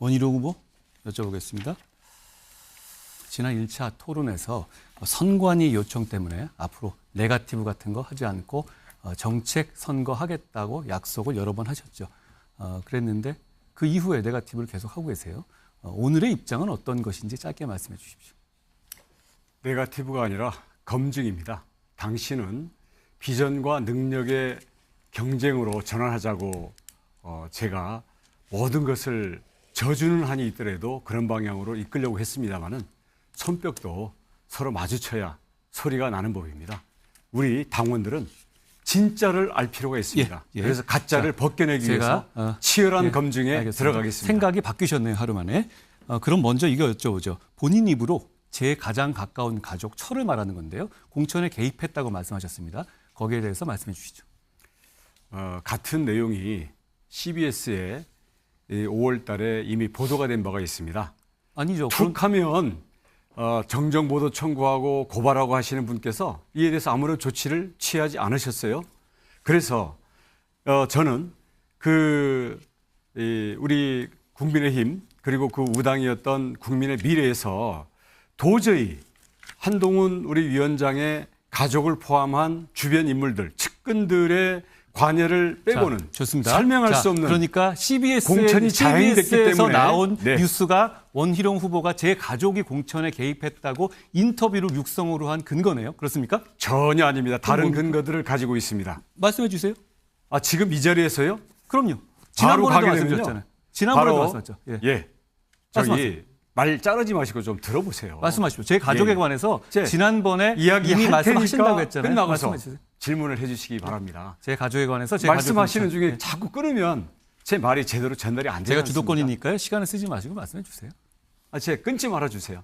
원희룡 후보 여쭤보겠습니다. 지난 1차 토론에서 선관위 요청 때문에 앞으로 네가티브 같은 거 하지 않고 어, 정책 선거하겠다고 약속을 여러 번 하셨죠. 어, 그랬는데 그 이후에 네가티브를 계속 하고 계세요. 어, 오늘의 입장은 어떤 것인지 짧게 말씀해 주십시오. 네가티브가 아니라 검증입니다. 당신은 비전과 능력의 경쟁으로 전환하자고 어, 제가 모든 것을 져주는 한이 있더라도 그런 방향으로 이끌려고 했습니다마는 손뼉도 서로 마주쳐야 소리가 나는 법입니다. 우리 당원들은 진짜를 알 필요가 있습니다. 예, 예. 그래서 가짜를 자, 벗겨내기 제가, 위해서 어, 치열한 예, 검증에 알겠습니다. 들어가겠습니다. 생각이 바뀌셨네요 하루 만에. 어, 그럼 먼저 이거 여쭤보죠. 본인 입으로 제 가장 가까운 가족 철을 말하는 건데요. 공천에 개입했다고 말씀하셨습니다. 거기에 대해서 말씀해 주시죠. 어, 같은 내용이 CBS에 5월 달에 이미 보도가 된 바가 있습니다. 아니죠. 툭하면 어, 정정보도 청구하고 고발하고 하시는 분께서 이에 대해서 아무런 조치를 취하지 않으셨어요. 그래서 어, 저는 그 이, 우리 국민의힘 그리고 그 우당이었던 국민의 미래에서 도저히 한동훈 우리 위원장의 가족을 포함한 주변 인물들, 측근들의 관여를 빼고는 자, 좋습니다. 설명할 자, 수 없는 그러니까 CBS 공천이 자행됐기 때문에 나온 네. 뉴스가 원희룡 후보가 제 가족이 공천에 개입했다고 인터뷰를 육성으로 한 근거네요. 그렇습니까? 전혀 아닙니다. 다른 뭡니까? 근거들을 가지고 있습니다. 말씀해 주세요. 아 지금 이 자리에서요? 그럼요. 지난번에도 말씀드렸잖아요. 지난번에도 말씀하셨죠. 예. 예. 말씀하세요. 저기 말 자르지 마시고 좀 들어보세요. 말씀하십시오. 제 가족에 예. 관해서 제 지난번에 이야기 이미 할 말씀하신다고 했잖아요. 끝나고서 말씀해 주세요. 질문을 해주시기 바랍니다. 제 가족에 관해서 제 말씀하시는 가족 중에 공천. 자꾸 끊으면 제 말이 제대로 전달이 안 되지 제가? 주도권이니까요. 시간을 쓰지 마시고 말씀해 주세요. 아, 제 끊지 말아 주세요.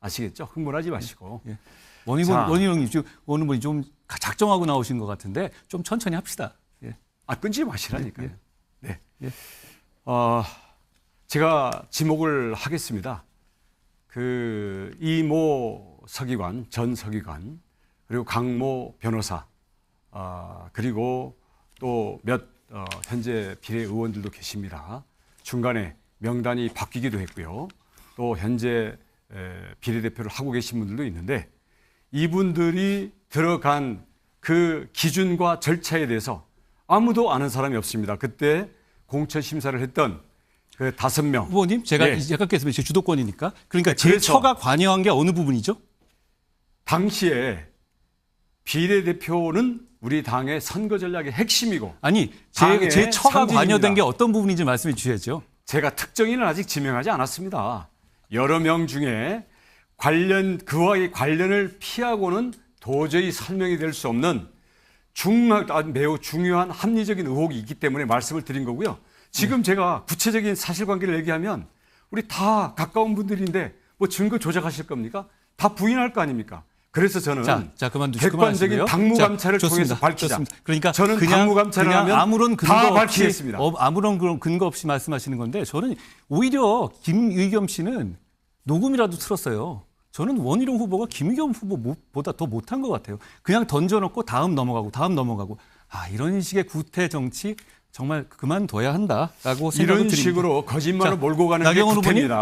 아시겠죠? 흥분하지 마시고. 예. 원희룡 자. 원희룡님 지금 오는 분이 좀 작정하고 나오신 것 같은데 좀 천천히 합시다. 예. 아 끊지 마시라니까요. 네. 예. 어, 제가 지목을 하겠습니다. 그 이모 서기관 전 서기관 그리고 강모 변호사 아, 그리고 또몇 어, 현재 비례 의원들도 계십니다. 중간에 명단이 바뀌기도 했고요. 또 현재 에, 비례대표를 하고 계신 분들도 있는데 이분들이 들어간 그 기준과 절차에 대해서 아무도 아는 사람이 없습니다. 그때 공천 심사를 했던 그 다섯 명 후보님 제가 예. 약간 깼으면 제 주도권이니까 그러니까 제 처가 관여한 게 어느 부분이죠? 당시에 비례대표는 우리 당의 선거 전략의 핵심이고 아니 제, 제 처가 상징입니다. 관여된 게 어떤 부분인지 말씀해 주셔야죠. 제가 특정인은 아직 지명하지 않았습니다. 여러 명 중에 관련 그와의 관련을 피하고는 도저히 설명이 될 수 없는 중 아, 매우 중요한 합리적인 의혹이 있기 때문에 말씀을 드린 거고요. 지금 제가 구체적인 사실관계를 얘기하면 우리 다 가까운 분들인데 뭐 증거 조작하실 겁니까? 다 부인할 거 아닙니까? 그래서 저는 자, 자 그만두시고 객관적인. 당무 자, 감찰을 좋습니다. 통해서 밝히자. 좋습니다. 그러니까 저는 그냥, 당무 감찰을 그냥 하면 아무런 근거 다 없이 밝히겠습니다. 어, 아무런 그런 근거 없이 말씀하시는 건데 저는 오히려 김의겸 씨는 녹음이라도 틀었어요. 저는 원희룡 후보가 김의겸 후보보다 더 못한 것 같아요. 그냥 던져놓고 다음 넘어가고 다음 넘어가고 아 이런 식의 구태 정치 정말 그만둬야 한다라고 생각을 이런 드립니다. 식으로 거짓말을 자, 몰고 가는 게? 구태입니다.